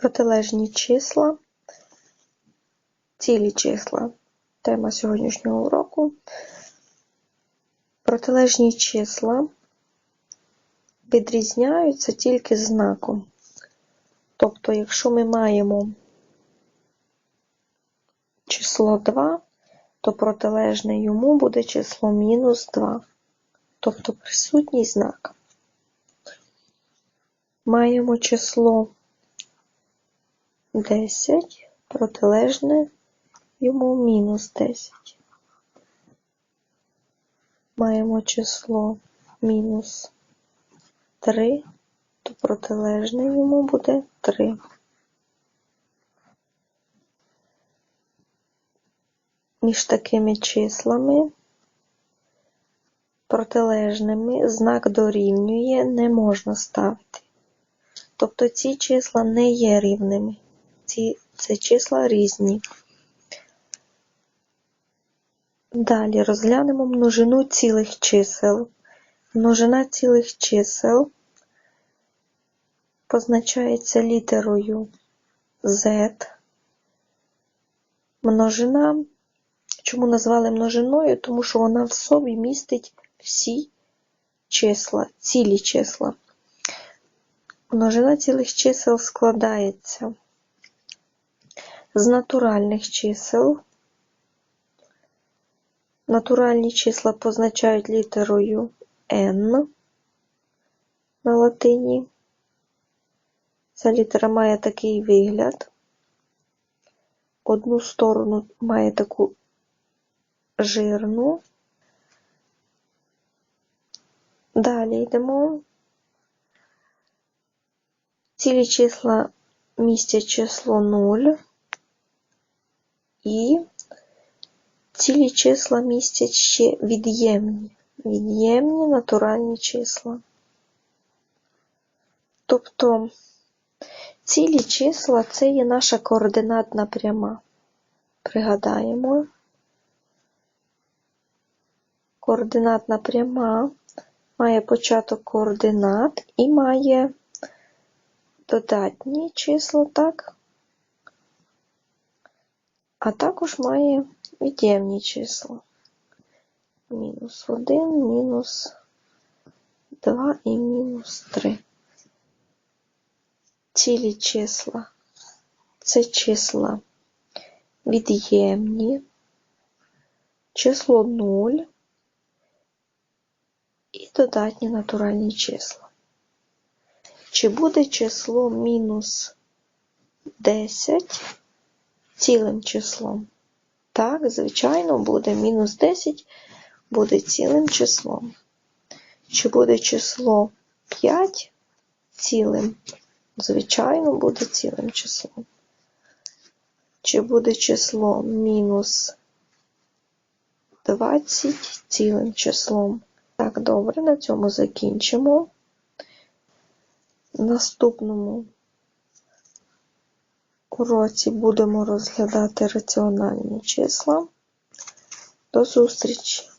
Протилежні числа, цілі числа. Тема сьогоднішнього уроку. Протилежні числа відрізняються тільки знаком. Тобто, якщо ми маємо число 2, то протилежне йому буде число мінус 2, тобто присутній знак. Маємо число 10, протилежне йому мінус 10. Маємо число мінус 3, то протилежне йому буде 3. Між такими числами протилежними знак дорівнює не можна ставити. Тобто ці числа не є рівними. Ці, Це числа різні. Далі розглянемо множину цілих чисел. Множина цілих чисел позначається літерою Z. Множина, чому назвали множиною? Тому що вона в собі містить всі числа, цілі числа. Множина цілих чисел складається з натуральних чисел. Натуральні числа позначають літерою N на латині. Ця літера має такий вигляд. Одну сторону має таку жирну. Далі йдемо. Цілі числа містять число 0 і цілі числа містять ще від'ємні, від'ємні натуральні числа. Тобто цілі числа це є наша координатна пряма. Пригадаємо, координатна пряма має початок координат і має додатні числа, так? А також має від'ємні числа. Мінус 1, мінус 2 і мінус 3. Цілі числа це числа від'ємні, число 0 і додатні натуральні числа. Чи буде число мінус 10 цілим числом? Так, звичайно, буде мінус 10 буде цілим числом. Чи буде число 5 цілим? Звичайно, буде цілим числом. Чи буде число мінус 20 цілим числом? Так, добре, на цьому закінчимо. Наступному уроці будемо розглядати раціональні числа. До зустрічі!